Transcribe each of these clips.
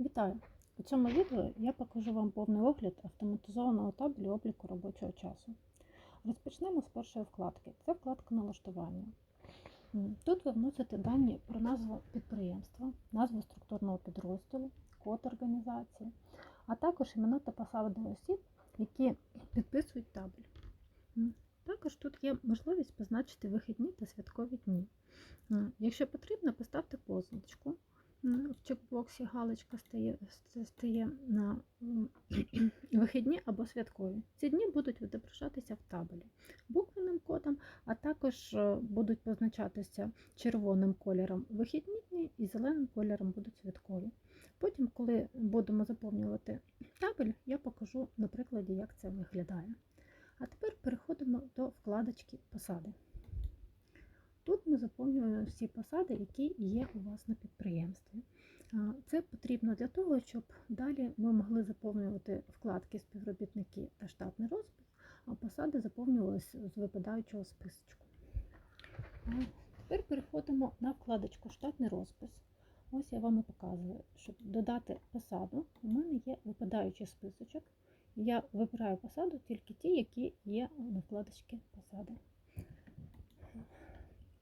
Вітаю! У цьому відео я покажу вам повний огляд автоматизованого табелю обліку робочого часу. Розпочнемо з першої вкладки. Це вкладка налаштування. Тут ви вносите дані про назву підприємства, назву структурного підрозділу, код організації, а також імена та посади осіб, які підписують табель. Також тут є можливість позначити вихідні та святкові дні. Якщо потрібно, поставте позначку. В чекбоксі галочка стає, стає на вихідні або святкові. Ці дні будуть відображатися в табелі буквенним кодом, а також е, будуть позначатися червоним кольором вихідні дні і зеленим кольором будуть святкові. Потім, коли будемо заповнювати табель, я покажу на прикладі, як це виглядає. А тепер переходимо до вкладочки посади. Тут ми заповнюємо всі посади, які є у вас на підприємстві. Це потрібно для того, щоб далі ми могли заповнювати вкладки співробітники та штатний розпис, а посади заповнювалися з випадаючого списочку. Тепер переходимо на вкладочку Штатний розпис. Ось я вам і показую, щоб додати посаду, у мене є випадаючий списочок. Я вибираю посаду тільки ті, які є на вкладочці посади.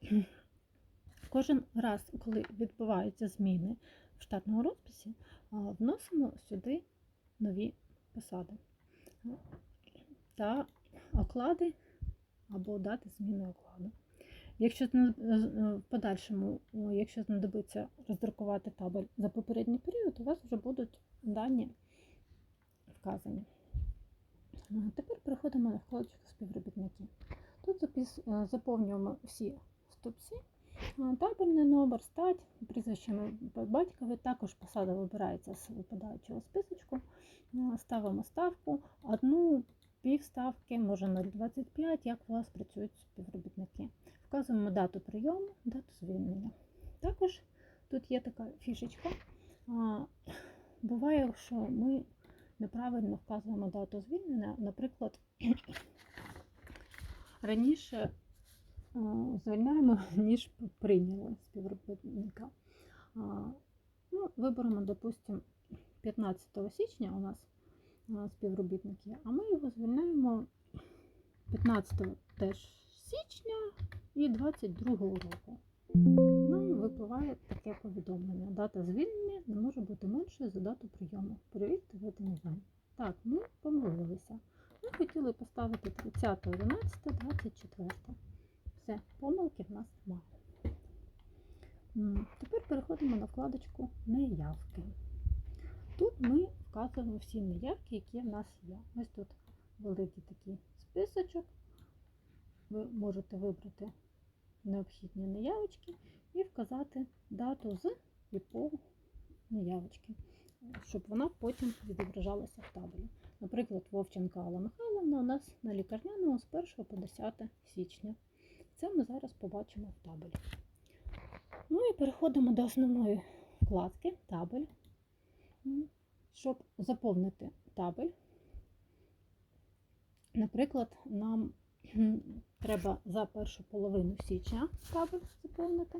Кожен раз, коли відбуваються зміни в штатному розписі, вносимо сюди нові посади та оклади або дати зміни окладу. Якщо в подальшому, якщо знадобиться роздрукувати табель за попередній період, у вас вже будуть дані вказані. Тепер переходимо на вкладочку співробітники. Тут е, заповнюємо всі стопці, табельний номер, стать, прізвище батькові, також посада вибирається з випадаючого списочку. Ставимо ставку, одну, пів ставки, може 0,25, як у вас працюють співробітники. Вказуємо дату прийому, дату звільнення. Також тут є така фішечка. Буває, що ми неправильно вказуємо дату звільнення. Наприклад, раніше звільняємо, ніж прийняли співробітника. Ну, виберемо, допустимо, 15 січня у нас а, співробітники, а ми його звільняємо 15 теж січня і 22 року. Нам випливає таке повідомлення. Дата звільнення не може бути меншою за дату прийому. Перевірте введені дані. Так, ми помилилися. Ми хотіли поставити 30.11.24. Все, помилки в нас немає. Тепер переходимо на вкладочку Неявки. Тут ми вказуємо всі неявки, які в нас є. Ось тут великий такий списочок. Ви можете вибрати необхідні неявочки і вказати дату з і по неявочки, щоб вона потім відображалася в табелі. Наприклад, Вовченка Алла Михайловна у нас на лікарняному з 1 по 10 січня. Це ми зараз побачимо в табелі. Ну і переходимо до основної вкладки табель. Щоб заповнити табель, наприклад, нам треба за першу половину січня табель заповнити.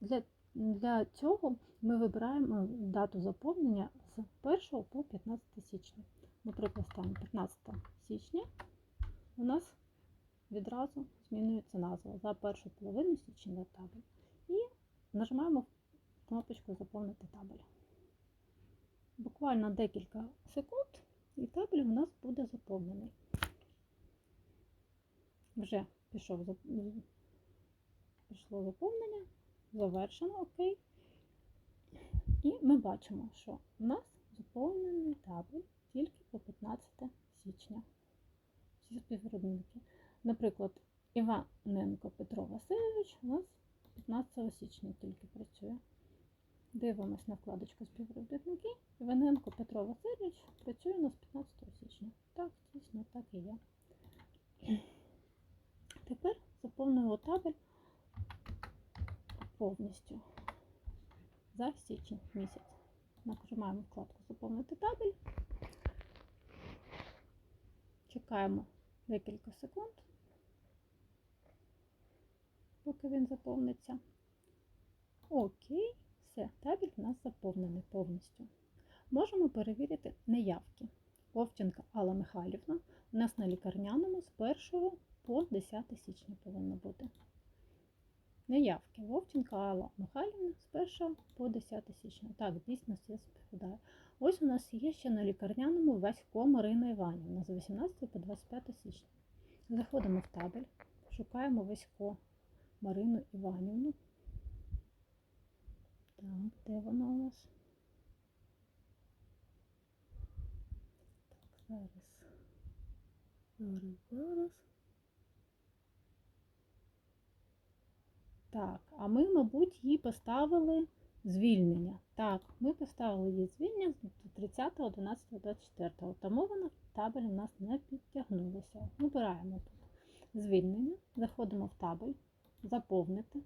Для, для цього ми вибираємо дату заповнення з 1 по 15 січня. Наприклад, ставимо 15 січня. У нас відразу змінюється назва за першу половину січня табель. І нажимаємо кнопочку Заповнити табель. Буквально декілька секунд, і табель у нас буде заповнений. Вже пішов, пішло заповнення, завершено, окей. І ми бачимо, що у нас заповнений табель тільки по 15 січня. Всі співробітники. Наприклад, Іваненко Петро Васильович у нас 15 січня тільки працює. Дивимось на вкладочку співробітники. Іваненко Петро Васильович працює у нас 15 січня. Так, дійсно, так і є. Тепер заповнюємо табель повністю за січень місяць. Нажимаємо вкладку Заповнити табель. Чекаємо декілька секунд, поки він заповниться. Окей, все, табель у нас заповнений повністю. Можемо перевірити неявки. Вовченка Алла Михайлівна у нас на лікарняному з 1 по 10 січня повинно бути. Неявки. Вовченка Алла Михайлівна з 1 по 10 січня. Так, дійсно все співпадає. Ось у нас є ще на лікарняному Васько Марина Іванівна з 18 по 25 січня. Заходимо в табель, шукаємо Васько Марину Іванівну. Так, де вона у нас? Так, зараз. Зараз, зараз. Так, а ми, мабуть, їй поставили звільнення. Так, ми поставили їй звільнення з 30.11.24, тому вона в табель у нас не підтягнулася. Вибираємо тут звільнення, заходимо в табель, заповнити.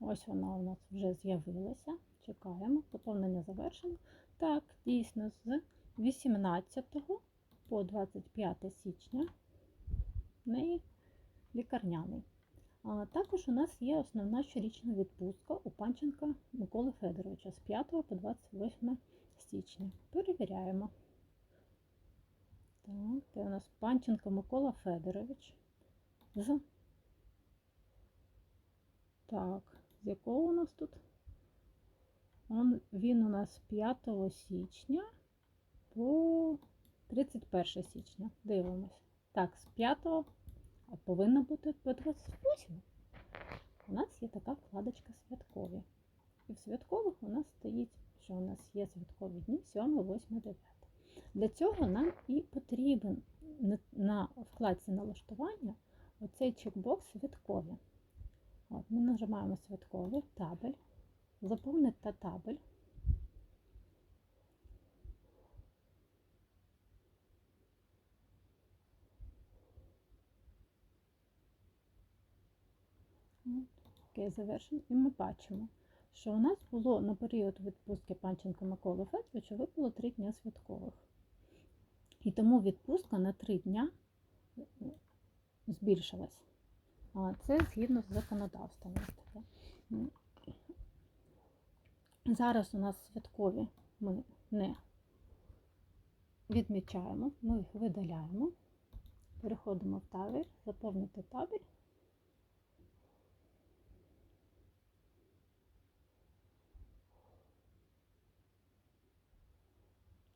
Ось вона у нас вже з'явилася. Чекаємо, поповнення завершено. Так, дійсно, з 18 по 25 січня в неї лікарняний. А також у нас є основна щорічна відпустка у Панченка Миколи Федоровича з 5 по 28 січня. Перевіряємо. Так, це у нас Панченко Микола Федорович. З так, з якого у нас тут? Он, він у нас 5 січня по 31 січня. Дивимось. Так, з 5 а повинно бути по 28. У нас є така вкладочка святкові. І в святкових у нас стоїть, що у нас є святкові дні 7, 8, 9. Для цього нам і потрібен на вкладці налаштування оцей чекбокс святкові. От, Ми нажимаємо святковий табель, заповнити табель. Окей, завершено. І ми бачимо, що у нас було на період відпустки Панченка Миколи Федоровича випало 3 дня святкових. І тому відпустка на 3 дня збільшилась. Це згідно з законодавством. Зараз у нас святкові ми не відмічаємо, ми їх видаляємо, переходимо в табель, заповнити табель.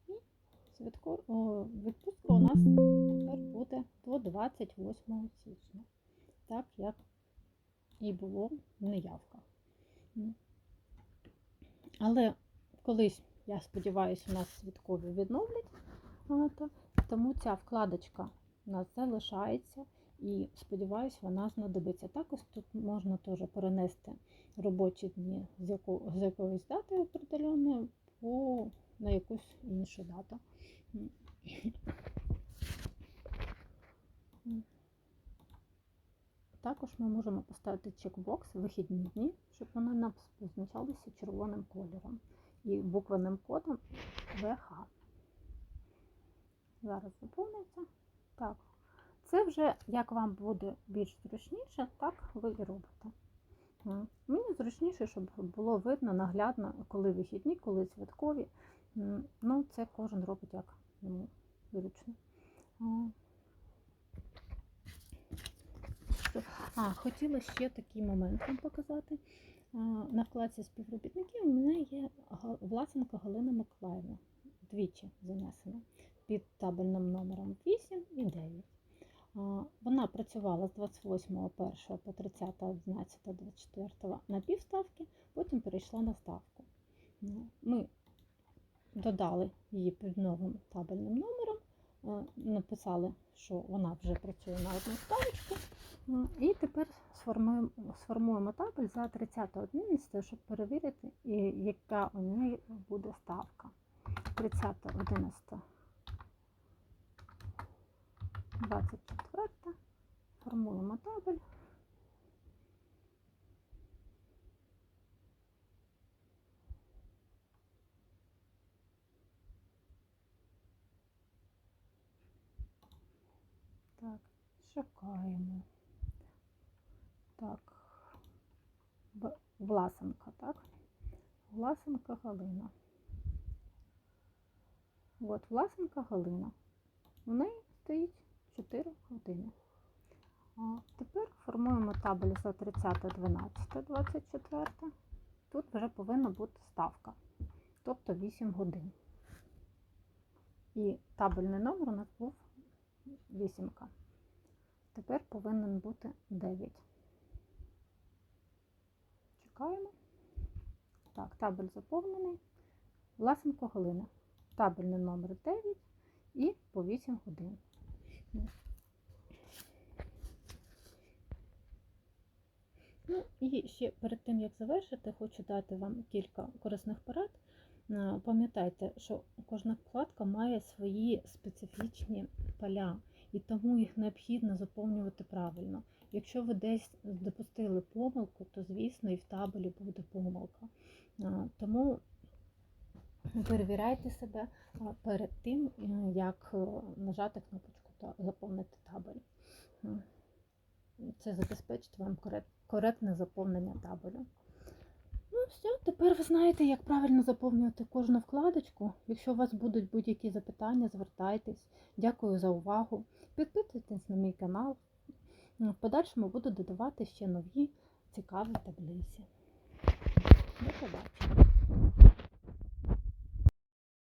І відпустка у нас тепер буде до 28 січня так як і було в неявках. Але колись, я сподіваюся, у нас свідкові відновлять, тому ця вкладочка у нас залишається і, сподіваюся, вона знадобиться. Також тут можна теж перенести робочі дні з, яко, з якоїсь дати определеної якусь іншу дату. Також ми можемо поставити чекбокс вихідні дні, щоб вони нам позначалися червоним кольором і буквенним кодом ВХ. Зараз заповниться. Так, це вже, як вам буде більш зручніше, так ви і робите. Мені зручніше, щоб було видно наглядно, коли вихідні, коли святкові. Ну, це кожен робить як йому зручно. А, хотіла ще такий момент вам показати. На вкладці співробітників у мене є Власенко Галина Миколаївна. Двічі занесена під табельним номером 8 і 9. Вона працювала з 28.01 по 30.11.24 на півставки, потім перейшла на ставку. Ми додали її під новим табельним номером, написали, що вона вже працює на одну ставочку. І тепер сформуємо, сформуємо табель за 30.11, щоб перевірити, яка у неї буде ставка. 30.11. 24. Формуємо табель. Так, Шукаємо. Так. Власенка, так? Власенка Галина. От, Власенка Галина. У неї стоїть 4 години. А тепер формуємо табель за 30, 12, 24. Тут вже повинна бути ставка, тобто 8 годин. І табельний номер у нас був вісімка. Тепер повинен бути 9. Чекаємо. Так, табель заповнений. Власенко Галина. Табельний номер 9 і по 8 годин. Ну і ще перед тим, як завершити, хочу дати вам кілька корисних порад. Е, Пам'ятайте, що кожна вкладка має свої специфічні поля, і тому їх необхідно заповнювати правильно. Якщо ви десь допустили помилку, то звісно і в табелі буде помилка. Е, Тому перевіряйте себе е, перед тим, як нажати кнопочку та заповнити табель. Це забезпечить вам коректне заповнення табелю. Ну, все, тепер ви знаєте, як правильно заповнювати кожну вкладочку. Якщо у вас будуть будь-які запитання, звертайтесь. Дякую за увагу. Підписуйтесь на мій канал. В подальшому буду додавати ще нові цікаві таблиці. До побачення.